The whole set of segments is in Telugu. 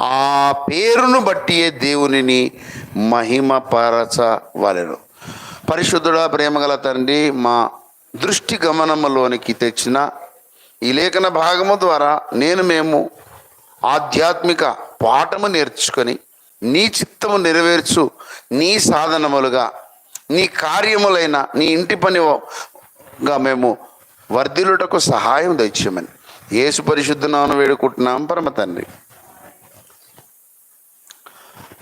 ఆ పేరును బట్టియే దేవునిని మహిమపరచవలెను. పరిశుద్ధుడ ప్రేమగల తండ్రి మా దృష్టి గమనములోనికి తెచ్చిన ఈ లేఖన భాగము ద్వారా నేను మేము ఆధ్యాత్మిక పాఠము నేర్చుకొని నీ చిత్తము నెరవేర్చు నీ సాధనములుగా నీ కార్యములైన నీ ఇంటి పనిగా మేము వర్ధిల్లుటకు సహాయం తెచ్చామని యేసు పరిశుద్ధనామను వేడుకుంటున్నాం పరమ తండ్రి.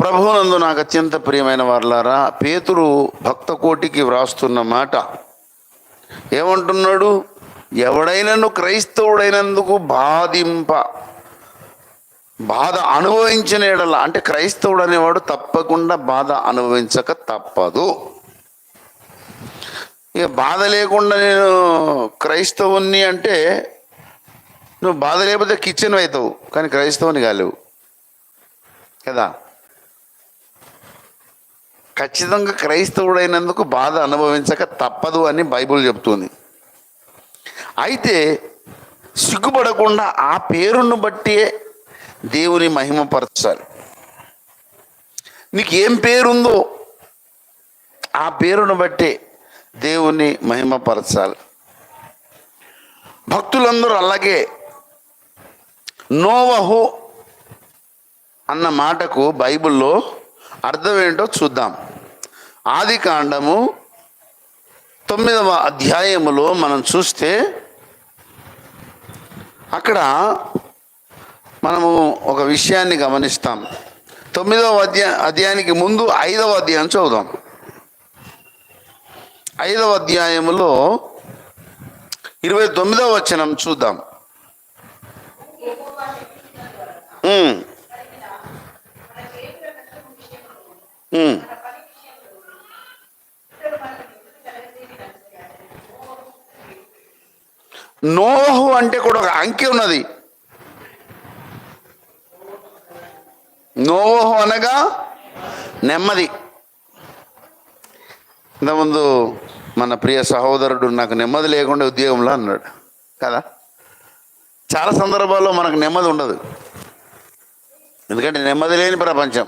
ప్రభువునందు నాకు అత్యంత ప్రియమైన వారులారా పేతురు భక్త కోటికి వ్రాస్తున్న మాట ఏమంటున్నాడు? ఎవడైనను క్రైస్తవుడైనందుకు బాధింప బాధ అనుభవించిన ఎడల అంటే క్రైస్తవుడు అనేవాడు తప్పకుండా బాధ అనుభవించక తప్పదు. ఇక బాధ లేకుండా నేను క్రైస్తవుని అంటే నువ్వు బాధ లేకపోతే కిచెన్ అవుతావు కానీ క్రైస్తవుని కాలేవు. కదా? ఖచ్చితంగా క్రైస్తవుడైనందుకు బాధ అనుభవించక తప్పదు అని బైబుల్ చెప్తుంది. అయితే సిగ్గుపడకుండా ఆ పేరును బట్టే దేవుని మహిమపరచాలి. నీకు ఏం పేరుందో ఆ పేరును బట్టి దేవుని మహిమపరచాలి. భక్తులందరూ అలాగే నోవహు అన్న మాటకు బైబిల్లో అర్థం ఏంటో చూద్దాం. ఆది కాండము తొమ్మిదవ అధ్యాయములో మనం చూస్తే అక్కడ మనము ఒక విషయాన్ని గమనిస్తాం. తొమ్మిదవ అధ్యాయ అధ్యాయానికి ముందు ఐదవ అధ్యాయం చదువుదాం. ఐదవ అధ్యాయములో ఇరవై తొమ్మిదవ వచనం చూద్దాం. Mm. నోహు అంటే కూడా ఒక అంకె ఉన్నది. నోహు అనగా నెమ్మది. ఇంతకుముందు మన ప్రియ సహోదరుడు నాకు నెమ్మది లేకుండా ఉద్యోగంలో అన్నాడు. కదా? చాలా సందర్భాల్లో మనకు నెమ్మది ఉండదు. ఎందుకంటే నెమ్మది లేని ప్రపంచం.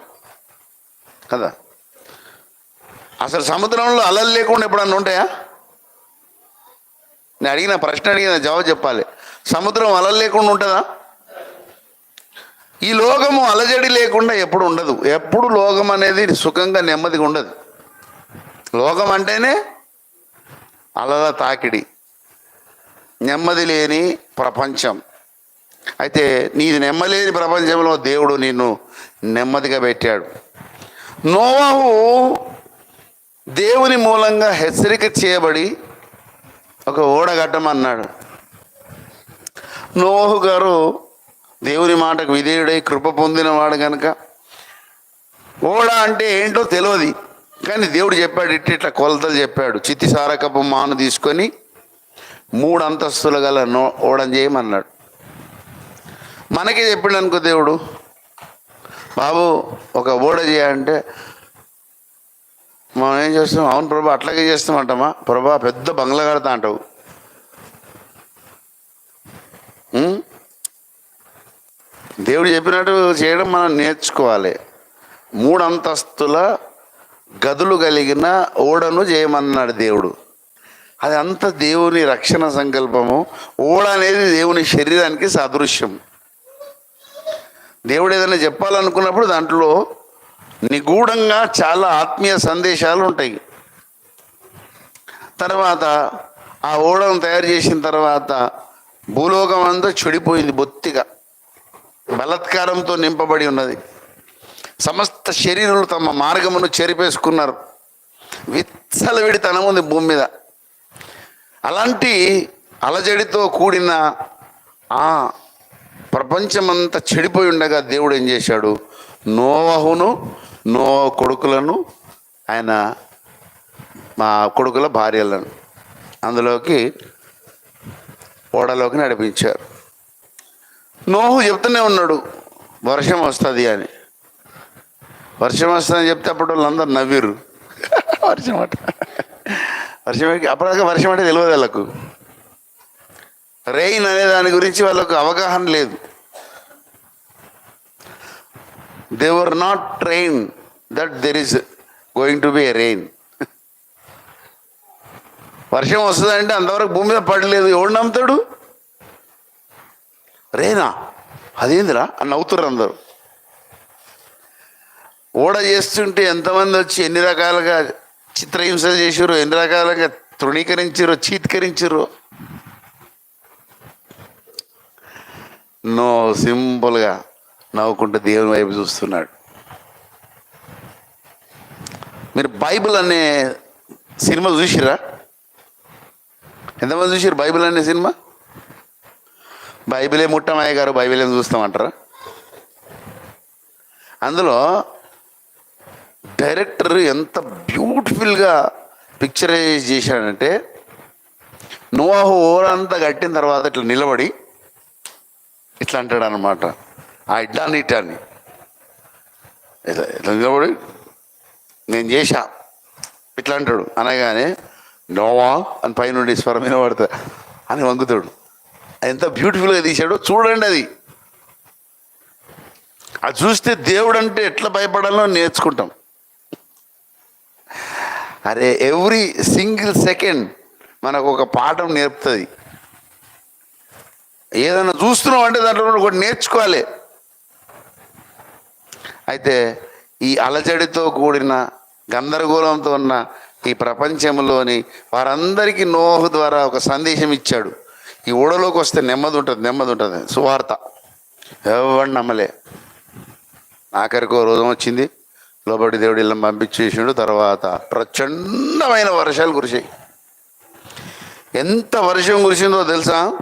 కదా? అసలు సముద్రంలో అలలు లేకుండా ఎప్పుడన్నా ఉంటాయా? నేను అడిగిన ప్రశ్న అడిగిన జవాబు చెప్పాలి. సముద్రం అలలు లేకుండా ఉంటుందా? ఈ లోకము అలజడి లేకుండా ఎప్పుడు ఉండదు. ఎప్పుడు లోకం అనేది సుఖంగా నెమ్మదిగా ఉండదు. లోకం అంటేనే అలల తాకిడి. నెమ్మది లేని ప్రపంచం. అయితే నీది నెమ్మలేని ప్రపంచంలో దేవుడు నిన్ను నెమ్మదిగా పెట్టాడు. నోవాహు దేవుని మూలంగా హెచ్చరిక చేయబడి ఒక ఓడ కట్టమన్నాడు. నోహు గారు దేవుని మాటకు విధేయుడై కృప పొందినవాడు కనుక ఓడ అంటే ఏంటో తెలియదు కానీ దేవుడు చెప్పాడు ఇట్టి ఇట్లా కొలతలు చెప్పాడు. చిత్తి సారకపు మాను తీసుకొని మూడు అంతస్తులు గల నో ఓడం చేయమన్నాడు. మనకే చెప్పాడు అనుకో దేవుడు. బాబు ఒక ఓడ చేయాలంటే మనం ఏం చేస్తాం అవును ప్రభా అట్లాగే చేస్తామంటామా ప్రభా పెద్ద బంగ్లా కడతా అంటావు. దేవుడు చెప్పినట్టు చేయడం మనం నేర్చుకోవాలి. మూడు అంతస్తుల గదులు కలిగిన ఓడను చేయమన్నాడు దేవుడు. అది అంత దేవుని రక్షణ సంకల్పము. ఓడ అనేది దేవుని శరీరానికి సాదృశ్యం. దేవుడు ఏదైనా చెప్పాలనుకున్నప్పుడు దాంట్లో నిగూఢంగా చాలా ఆత్మీయ సందేశాలు ఉంటాయి. తర్వాత ఆ ఓడను తయారు చేసిన తర్వాత భూలోకం అంతా చెడిపోయింది బొత్తిగా. బలత్కారంతో నింపబడి ఉన్నది. సమస్త శరీరులు తమ మార్గమును చెరిపేసుకున్నారు. విచ్చలవిడితనం ఉంది భూమి మీద. అలాంటి అలజడితో కూడిన ఆ ప్రపంచమంతా చెడిపోయి ఉండగా దేవుడు ఏం చేశాడు? నోవహును నో కొడుకులను ఆయన మా కొడుకుల భార్యలను అందులోకి ఓడలోకి నడిపించారు. నోహు చెప్తూనే ఉన్నాడు వర్షం వస్తుంది అని. వర్షం వస్తుందని చెప్తే అప్పుడు వాళ్ళందరూ నవ్విరు వర్షం అట వర్షం అప్పటిదాకా వర్షం అంటే తెలియదు వాళ్ళకు. రెయిన్ అనే దాని గురించి వాళ్ళకు అవగాహన లేదు. They were not train that there is going to be a rain వర్షం వస్తుందంటే అంతవరకు భూమి మీద పడలేదు. ఎవడు నమ్ముతాడు? రేనా? అదేందిరా? అని నవ్వుతున్నారు అందరు. ఓడ చేస్తుంటే ఎంతమంది వచ్చి ఎన్ని రకాలుగా చిత్రహింసలు చేసారు ఎన్ని రకాలుగా తృణీకరించారు చీత్కరించారు నో సింపుల్గా నవ్వుకుంటూ దేవుని వైపు చూస్తున్నాడు. మీరు బైబిల్ అనే సినిమా చూసిరా ఎంతమంది చూసిరు బైబిల్ అనే సినిమా? బైబిలే ముట్టమయ్య గారు బైబిలే చూస్తామంటారా? అందులో డైరెక్టర్ ఎంత బ్యూటిఫుల్గా పిక్చరైజ్ చేశాడంటే నోవాహు ఓరంతా కట్టిన తర్వాత ఇట్లా నిలబడి ఇట్లా అంటాడు అనమాట ఆ ఇడ్డాన్ని ఇట్టాన్ని ఇట్లా ఇట్లా నిలబడి? నేను చేశా. ఇట్లా అంటాడు. అనగానే నోవా అని పైనుండి స్వరం వినబడతా. అని వంగుతాడు. ఎంత బ్యూటిఫుల్గా తీశాడో చూడండి అది. అది చూస్తే దేవుడు అంటే ఎట్లా భయపడాలో నేర్చుకుంటాం. అరే ఎవ్రీ సింగిల్ సెకండ్ మనకు ఒక పాఠం నేర్పుతుంది. ఏదైనా చూస్తున్నాం అంటే దాంట్లో కూడా ఒకటి నేర్చుకోవాలి. అయితే ఈ అలజడితో కూడిన గందరగోళంతో ఉన్న ఈ ప్రపంచంలోని వారందరికీ నోహు ద్వారా ఒక సందేశం ఇచ్చాడు. ఈ ఊడలోకి వస్తే నెమ్మది ఉంటుంది నెమ్మది ఉంటుంది. సువార్త. ఎవరు నమ్మలే. నాకరికో రోజం వచ్చింది. లోబడి దేవుడు ఇళ్ళని పంపించేసాడు. తర్వాత ప్రచండమైన వర్షాలు కురిసాయి ఎంత వర్షం కురిసిందో తెలుసా?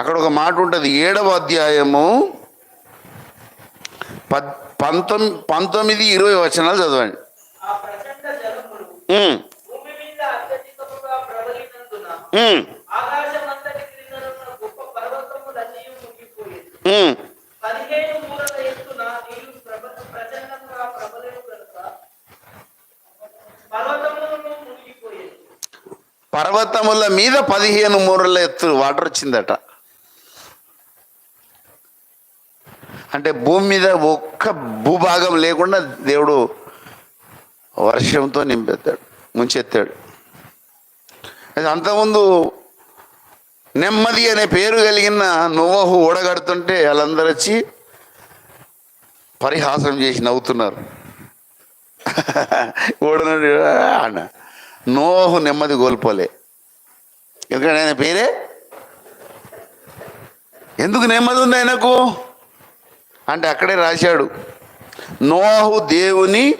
అక్కడ ఒక మాట ఉంటుంది. ఏడవ అధ్యాయము పద్ పంతొమ్మిది పంతొమ్మిది ఇరవై వచనాలు చదవండి. పర్వతముల మీద పదిహేను మూరల ఎత్తు వాటర్ వచ్చిందట. అంటే భూమి మీద ఒక్క భూభాగం లేకుండా దేవుడు వర్షంతో నింపెత్తాడు ముంచెత్తాడు. అది అంతకుముందు నెమ్మది అనే పేరు కలిగిన నువ్వహు ఓడగడుతుంటే వాళ్ళందరూ వచ్చి పరిహాసం చేసి నవ్వుతున్నారు. ఓడనడు అన్న. నోహు నెమ్మది కోల్పోలే. ఎందుకంటే ఆయన పేరే? ఎందుకు నెమ్మది ఉంది ఆయనకు? అంటే అక్కడే రాశాడు. నోహు దేవుని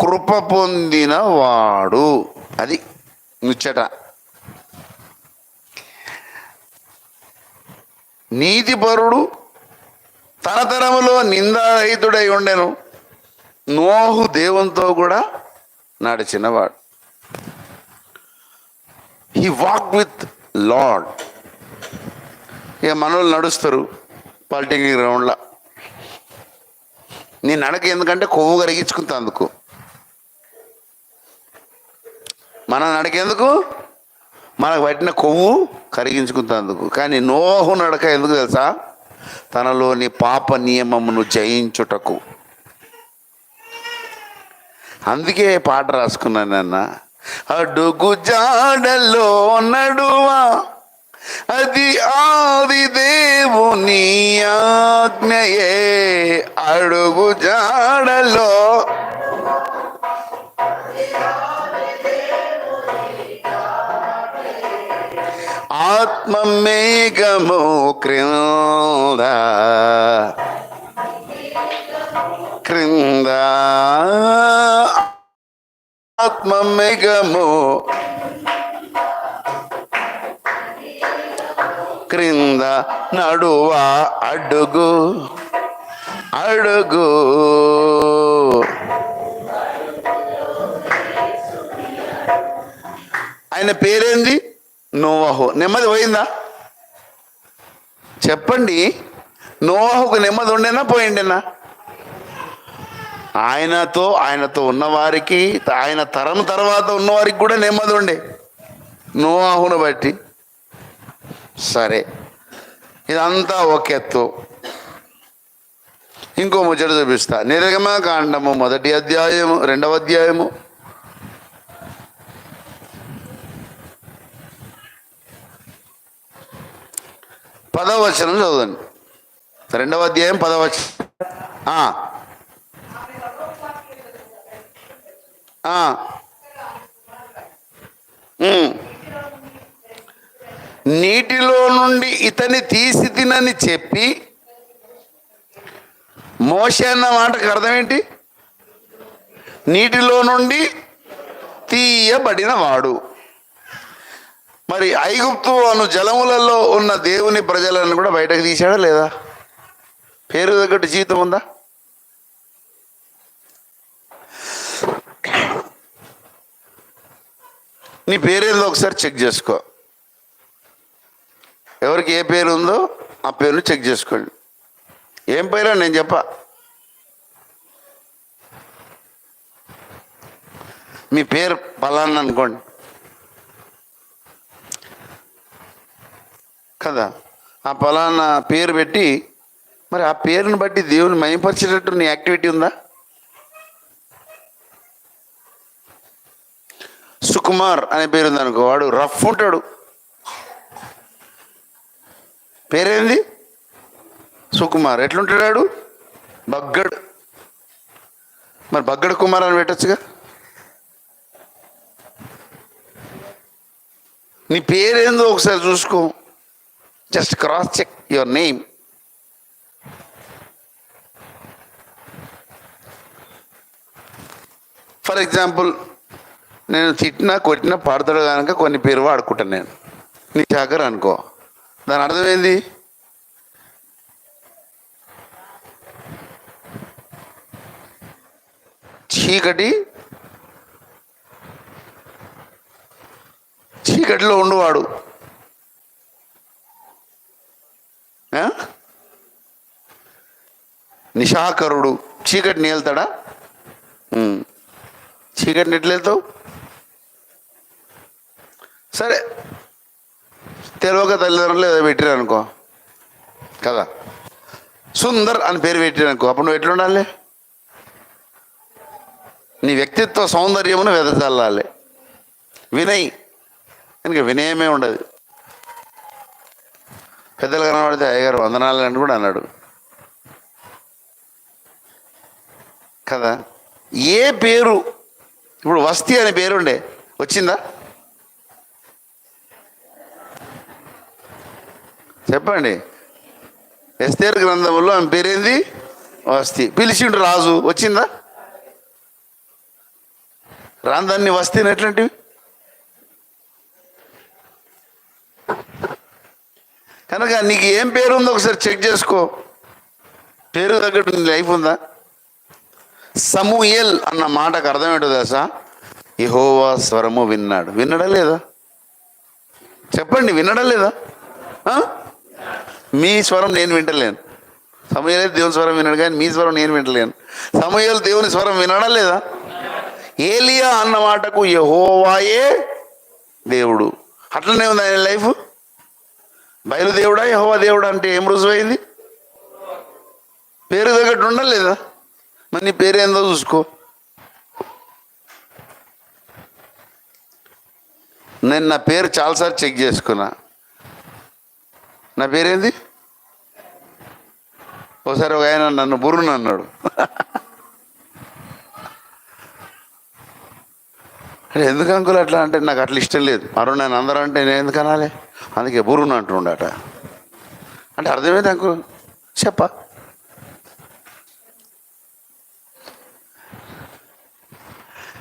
కృప పొందిన వాడు. అది ముచ్చట. నీతిపరుడు తన తరములో నిందారహితుడై ఉండెను. నోహు దేవునితో కూడా నడిచినవాడు. హీ వాక్ విత్ లాడ్ ఇక మనోళ్ళు నడుస్తారు పాలిటెక్నిక్ గ్రౌండ్లో. నీ నడక ఎందుకంటే కొవ్వు కరిగించుకుంటా అందుకు. మన నడక ఎందుకు? మనకు పట్టిన కొవ్వు కరిగించుకుంటందుకు కానీ నోహు నడక ఎందుకు తెలుసా? తనలోని పాప నియమమును జయించుటకు. అందుకే పాట రాసుకున్నాను అన్న అడుగు జాడలో నడువా? అది ఆది దేవుని ఆజ్ఞయే. అడుగు జాడలో. ఆత్మ మేఘము క్రింద. క్రింద. ఆత్మ మేఘము క్రింద నడువ అడుగు అడుగు. ఆయన పేరేంది? నోవహు. నెమ్మది పోయిందా? చెప్పండి. నోవహుకు నెమ్మది ఉండేనా పోయిండేనా? ఆయనతో ఆయనతో ఉన్నవారికి ఆయన తరం తర్వాత ఉన్నవారికి కూడా నెమ్మది ఉండే. నోవాహును బట్టి. సరే. ఇదంతా ఒక ఎత్తు. ఇంకో ముచ్చట చూపిస్తా. నిర్గమకాండము మొదటి అధ్యాయము రెండవ అధ్యాయము. పదవచనం చదవండి. రెండవ అధ్యాయం పదవచనం. ఆ. నీటిలో నుండి ఇతని తీసి తినని చెప్పి మోషే అన్న మాటకు అర్థం ఏంటి నీటిలో నుండి తీయబడిన వాడు. మరి ఐగుప్తు అను జలములలో ఉన్న దేవుని ప్రజలను కూడా బయటకు తీశాడా లేదా? పేరు తగ్గట్టు జీవితం ఉందా? నీ పేరేదో ఒకసారి చెక్ చేసుకో. ఎవరికి ఏ పేరు ఉందో ఆ పేరుని చెక్ చేసుకోండి. ఏం పేరు నేను చెప్ప. మీ పేరు పలానా అనుకోండి. కదా? ఆ పలానా పేరు పెట్టి మరి ఆ పేరుని బట్టి దేవుని మయపరిచేటట్టు నీ యాక్టివిటీ ఉందా? సుకుమార్ అనే పేరు ఉంది అనుకో వాడు రఫ్ ఉంటాడు. పేరేంది? సుకుమార్. ఎట్లుంటాడు బగ్గడు. మరి బగ్గడు కుమార్ అని పెట్టచ్చుగా? నీ పేరేందో ఒకసారి చూసుకో. Just cross check your name for example నేను తిట్టినా కొట్టినా పాడతాడు కనుక కొన్ని పేరు వాడుకుంటాను నేను. నీ చాకర్ అనుకో. దాని అర్థమేంది? చీకటి చీకటిలో ఉండువాడు. ఆ? నిశాకరుడు. చీకటిని వెళ్తాడా చీకటిని ఎట్లా వెళ్తావు సరే. తెలియక తల్లిదండ్రులు ఏదో పెట్టిరు అనుకో కదా? సుందర్ అని పేరు పెట్టిరు అనుకో అప్పుడు నువ్వు ఎట్లుండాలి? నీ వ్యక్తిత్వ సౌందర్యమును వెదజల్లాలి. వినయ్. ఇంకా వినయమే ఉండదు. పెద్దలు కనబడితే అయ్యగారు వందనాలు అని కూడా అన్నాడు. కదా? ఏ పేరు? ఇప్పుడు వస్తి అనే పేరుండే. వచ్చిందా? చెప్పండి. ఎస్తేర్ గ్రంథంలో ఆమె పేరేంది? వస్తి. పిలిచిండు రాజు. వచ్చిందా? రాందాన్ని వస్తీని ఎట్లాంటివి? కనుక నీకు ఏం పేరు ఉందో ఒకసారి చెక్ చేసుకో. పేరు తగ్గట్టు నీ లైఫ్ ఉందా? సమూయల్ అన్న మాటకు అర్థం ఏంటో తెలుసా? యహోవా స్వరము విన్నాడు. విన్నడా లేదా? చెప్పండి విన్నడా లేదా? మీ స్వరం నేను వింటలేను. సమూయేలు దేవుని స్వరం విన్నాడు కానీ మీ స్వరం నేను వింటలేను. సమయాలు దేవుని స్వరం వినడా లేదా? ఏలియా అన్న మాటకు యహోవాయే దేవుడు. అట్లనే ఉంది ఆయన లైఫ్. బయలుదేవుడా యహోవా దేవుడు అంటే ఏం రుజువైంది? పేరు తగ్గట్టు ఉండాలి లేదా? మరి నీ పేరు ఏందో చూసుకో. నేను నా పేరు చాలాసార్లు చెక్ చేసుకున్నా. నా పేరేంది? ఒకసారి ఒక ఆయన నన్ను బురును అన్నాడు. ఎందుకు అంకుల్ అట్లా అంటే నాకు అట్లా ఇష్టం లేదు. మరో నేను అందరూ అంటే నేను ఎందుకు అనాలి? అందుకే బురును అంటుండట. అంటే అర్థమైంది అంకుల్? చెప్ప.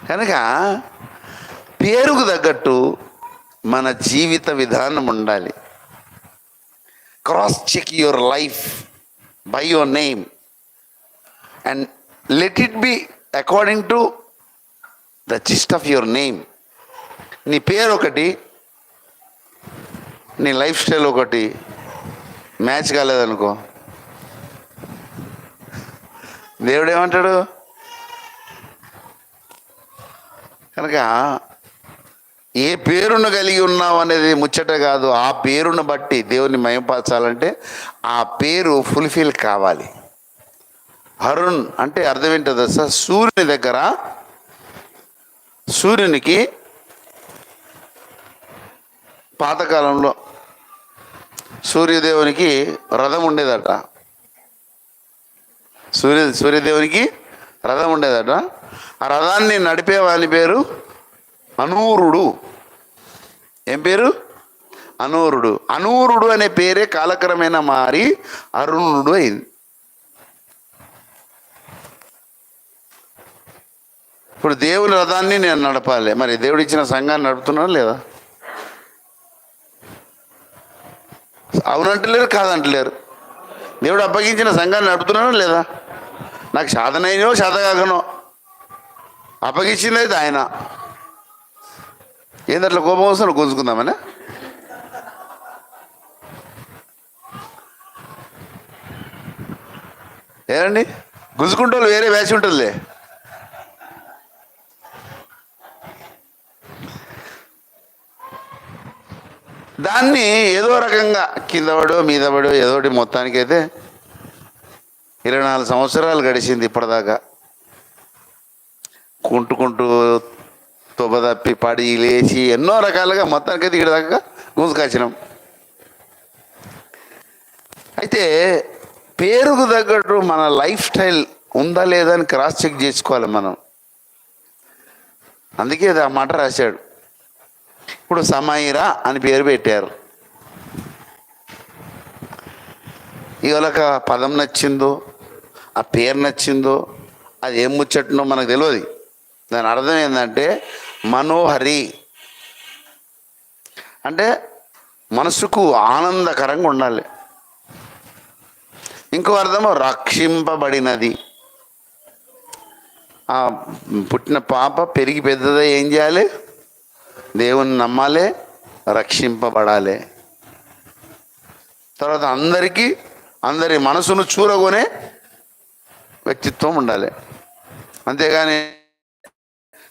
కనుక పేరుకు తగ్గట్టు మన జీవిత విధానం ఉండాలి. Cross check your life by your name and let it be according to the gist of your name నీ పేరు ఒకటి నీ లైఫ్ స్టైల్ ఒకటి మ్యాచ్ కాలేదనుకో. దేవుడు ఏమంటాడు? కనుక ఏ పేరును కలిగి ఉన్నాం అనేది ముచ్చట కాదు. ఆ పేరును బట్టి దేవుని మయంపరచాలంటే ఆ పేరు ఫుల్ఫిల్ కావాలి. అరుణ్ అంటే అర్థం ఏంటో దశ సూర్యుని దగ్గర సూర్యునికి పాతకాలంలో సూర్యదేవునికి రథం ఉండేదట. సూర్య సూర్యదేవునికి రథం ఉండేదట. ఆ రథాన్ని నడిపే వాని పేరు అనూరుడు ఏం పేరు? అనూరుడు. అనూరుడు అనే పేరే కాలక్రమేణా మారి అరుణుడు అయింది. ఇప్పుడు దేవుని రథాన్ని నేను నడపాలి. మరి దేవుడు ఇచ్చిన సంఘాన్ని నడుపుతున్నాను లేదా? అవునంటలేరు కాదంటలేరు. దేవుడు అప్పగించిన సంఘాన్ని నడుపుతున్నాను లేదా? నాకు సాధనైనో కాకనో అప్పగించింది అయితే ఆయన. ఏంది అట్లా కోపం వస్తే గుంజుకుందామనే ఏనండి గుంజుకుంటే వేరే వేసి ఉంటుందిలే. దాన్ని ఏదో రకంగా కింద పడో మీద పడో ఏదో ఒకటి మొత్తానికైతే ఇరవై నాలుగు సంవత్సరాలు గడిచింది ఇప్పటిదాకా. కుంటుకుంటూ తప్పి పడి లేచి ఎన్నో రకాలుగా మొత్తానికైతే ఇక్కడ దాకా గుంజుకొచ్చినాం. అయితే పేరుకు తగ్గట్టు మన లైఫ్ స్టైల్ ఉందా లేదా అని క్రాస్ చెక్ చేసుకోవాలి మనం. అందుకే ఆ మాట రాశాడు. ఇప్పుడు సమైరా అని పేరు పెట్టారు. ఇవాళ పదం నచ్చిందో ఆ పేరు నచ్చిందో అది ఏం ముచ్చట్నో మనకు తెలియదు. దాని అర్థం ఏంటంటే మనోహరి. అంటే మనసుకు ఆనందకరంగా ఉండాలి. ఇంకో అర్థము రక్షింపబడినది. ఆ పుట్టిన పాప పెరిగి పెద్దదే ఏం చేయాలి? దేవుని నమ్మాలి రక్షింపబడాలి. తర్వాత అందరికీ అందరి మనసును చూరగొనే వ్యక్తిత్వం ఉండాలి. అంతేగాని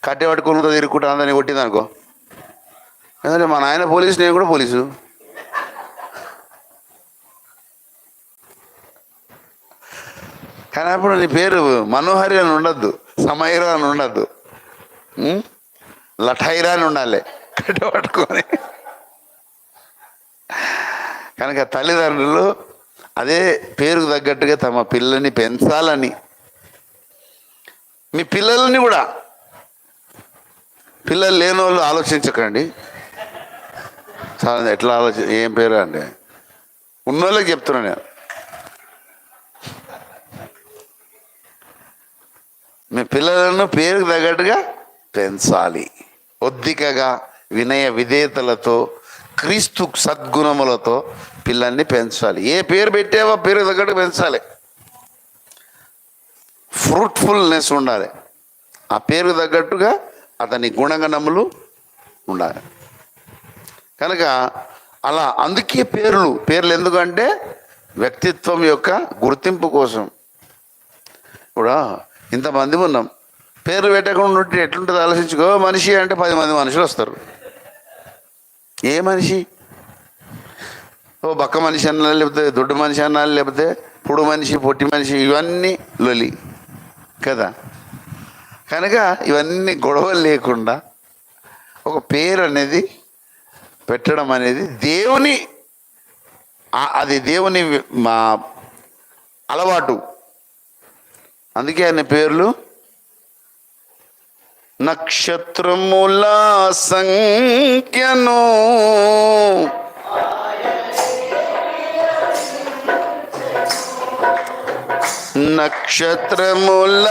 కట్టె పట్టుకుని తిరుగుకుంటా అందరినీ కొట్టింది అనుకో. ఎందుకంటే మా నాయన పోలీసు నేను కూడా పోలీసు. కానీ అప్పుడు నీ పేరు మనోహరి అని ఉండద్దు సమయరా అని ఉండద్దు. లఠైరా అని ఉండాలి కట్ట పట్టుకొని. కనుక తల్లిదండ్రులు అదే పేరుకు తగ్గట్టుగా తమ పిల్లల్ని పెంచాలని. మీ పిల్లల్ని కూడా పిల్లలు లేని వాళ్ళు ఆలోచించకండి. చాలా ఎట్లా ఆలోచి ఏం పేరు అంటే ఉన్నోళ్ళకి చెప్తున్నాను నేను. మీ పిల్లలను పేరుకు తగ్గట్టుగా పెంచాలి. ఒద్దికగా వినయ విధేయతలతో క్రీస్తు సద్గుణములతో పిల్లల్ని పెంచాలి. ఏ పేరు పెట్టావో పేరు తగ్గట్టు పెంచాలి. ఫ్రూట్ఫుల్నెస్ ఉండాలి. ఆ పేరు తగ్గట్టుగా అతని గుణగణములు ఉండాలి. కనుక అలా అందుకే పేర్లు పేర్లు ఎందుకంటే వ్యక్తిత్వం యొక్క గుర్తింపు కోసం. కూడా ఇంతమంది ఉన్నాం. పేర్లు పెట్టకుండా ఉంటే ఎట్లుంటుంది ఆలోచించుకో. మనిషి అంటే పది మంది మనుషులు వస్తారు. ఏ మనిషి? ఓ బక్క మనిషి అన్నా లేకపోతే దొడ్డు మనిషి అన్నా లేకపోతే పొడు మనిషి పొట్టి మనిషి ఇవన్నీ లొలి. కదా? కనుక ఇవన్నీ గొడవలు లేకుండా ఒక పేరు అనేది పెట్టడం అనేది దేవుని అది దేవుని మా అలవాటు. అందుకే ఆయన పేర్లు నక్షత్రముల సంఖ్యను నక్షత్రముల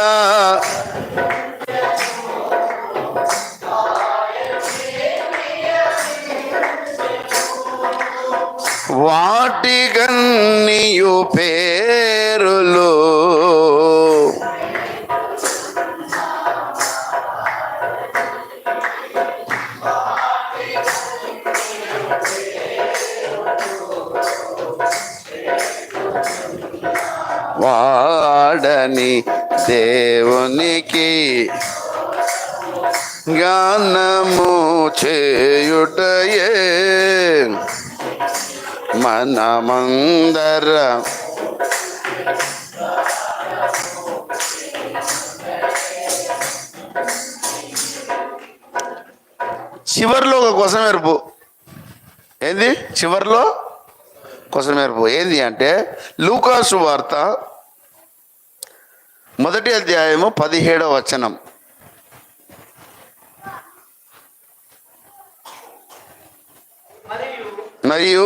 వాటికన్నీయు పేరులు గాని దేవునికి గానము చేయుటయే. మనమందర చివరిలో ఒక కొసమెరుపు ఏంది? చివరిలో? కొసమెరుపు ఏంది అంటే లూకాసు వార్త మొదటి అధ్యాయము పదిహేడవ వచనం. మరియు మరియు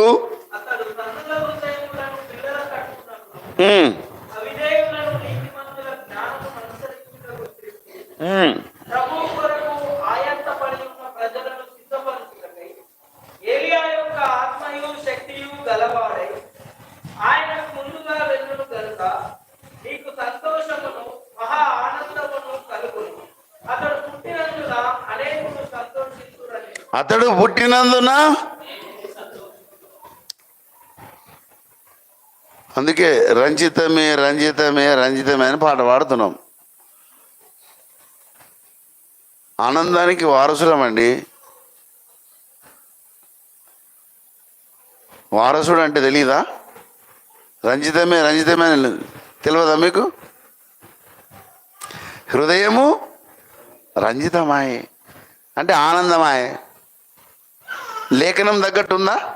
అతడు తన్నుల హృదయములను పిల్లల కట్టుకున్నప్పుడు ఉమ్, అతడు పుట్టినందున? అందుకే రంజితమే రంజితమే రంజితమే అని పాట పాడుతున్నాం. ఆనందానికి వారసులమండి. వారసుడు అంటే తెలీదా? రంజితమే రంజితమే అని తెలియదా మీకు? హృదయము రంజితమాయే. అంటే ఆనందమాయే. లేఖనం తగ్గట్టుందా?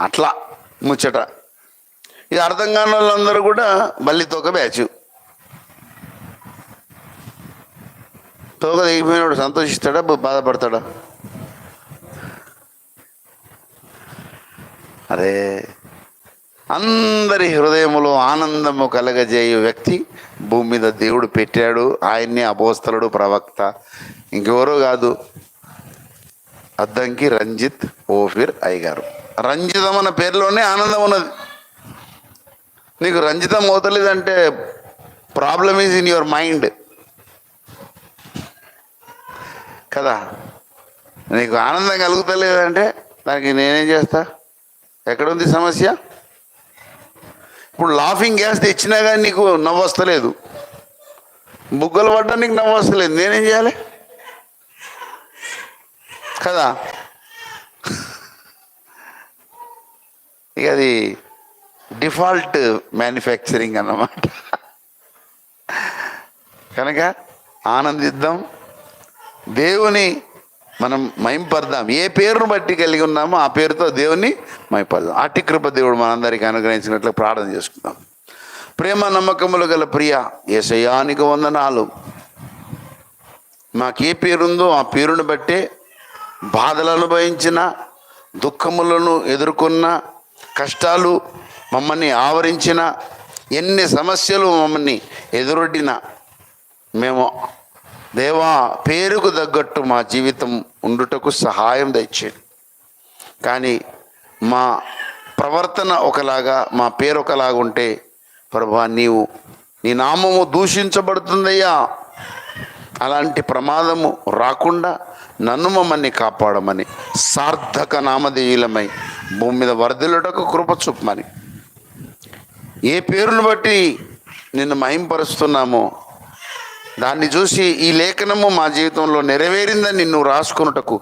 అట్లా ముచ్చట. ఇది అర్థం కాని వాళ్ళందరూ కూడా బల్లి తోక బ్యాచ్. తోక దిగిపోయినాడు సంతోషిస్తాడా? బాధపడతాడా? అరే అందరి హృదయములో ఆనందము కలగజేయు వ్యక్తి. భూమి మీద దేవుడు పెట్టాడు. ఆయన్ని అపోస్తలుడు ప్రవక్త. ఇంకెవరో కాదు. అద్దంకి రంజిత్ ఓఫిర్ అయ్యారు రంజితం అన్న పేరులోనే ఆనందం ఉన్నది. నీకు రంజితం అవుతలేదంటే problem is in your mind కదా? నీకు ఆనందం కలుగుతలేదంటే దానికి నేనేం చేస్తా? ఎక్కడుంది సమస్య? ఇప్పుడు లాఫింగ్ గ్యాస్ తెచ్చినా కానీ నీకు నవ్వు వస్తలేదు బుగ్గలు పడ్డా నీకు నవ్వు వస్తలేదు నేనేం చేయాలి? కదా? ఇక అది డిఫాల్ట్ మ్యానుఫ్యాక్చరింగ్ అన్నమాట. కనుక ఆనందిద్దాం. దేవుని మనం మైంపర్దాం ఏ పేరును బట్టి కలిగి ఉన్నామో ఆ పేరుతో దేవుని మైపర్దాం అట్టి కృప దేవుడు మనందరికీ అనుగ్రహించినట్లు ప్రార్థన చేసుకుందాం. ప్రేమ నమ్మకములు గల ప్రియ ఏసయానికి వందనాలు. మాకే పేరుందో ఆ పేరును బట్టే బాధలు అనుభవించిన దుఃఖములను ఎదుర్కొన్న కష్టాలు మమ్మల్ని ఆవరించిన ఎన్ని సమస్యలు మమ్మల్ని ఎదురొడ్డిన మేము దేవా పేరుకు తగ్గట్టు మా జీవితం ఉండుటకు సహాయం దయచేయండి. కానీ మా ప్రవర్తన ఒకలాగా మా పేరు ఒకలాగా ఉంటే ప్రభా నీవు నీ నామము దూషించబడుతుందయ్యా. అలాంటి ప్రమాదము రాకుండా నన్ను మమ్మల్ని కాపాడమని సార్థక నామధేయులమై భూమి మీద వరదలుటకు కృప చూపమని. ఏ పేరును బట్టి నిన్ను మహింపరుస్తున్నామో దాన్ని చూసి ఈ లేఖనము మా జీవితంలో నెరవేరిందని నిన్ను రాసుకున్నటకు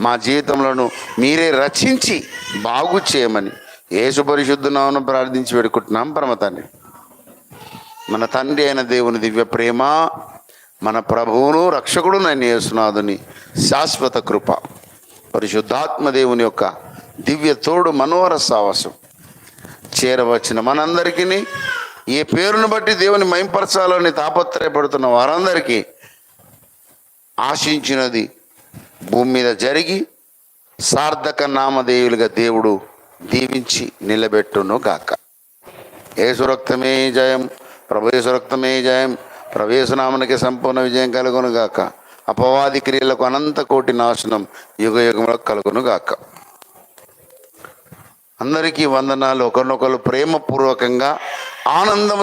మా జీవితంలో మీరే రచించి బాగు చేయమని యేసు పరిశుద్ధనామను ప్రార్థించి పెడుకుంటున్నాం పరమతాన్ని మన తండ్రి అయిన దేవుని దివ్య ప్రేమ మన ప్రభువును రక్షకుడు నన్ను యేసునాథుని శాశ్వత కృప పరిశుద్ధాత్మ దేవుని యొక్క దివ్య తోడు మనోహర సావసం చేరవచ్చిన మనందరికీ ఏ పేరును బట్టి దేవుని మైంపరచాలని తాపత్రయపడుతున్న వారందరికీ ఆశించినది భూమి మీద జరిగి సార్థక నామధేయులుగా దేవుడు దీవించి నిలబెట్టును గాక. ఏసురక్తమే జయం ప్రభేసురక్తమే జయం ప్రవేశనామనికి సంపూర్ణ విజయం కలుగును గాక. అపవాది క్రియలకు అనంత కోటి నాశనం యుగ యుగంలో కలుగును గాక. అందరికీ వందనాలు. ఒకరినొకరు ప్రేమపూర్వకంగా ఆనందం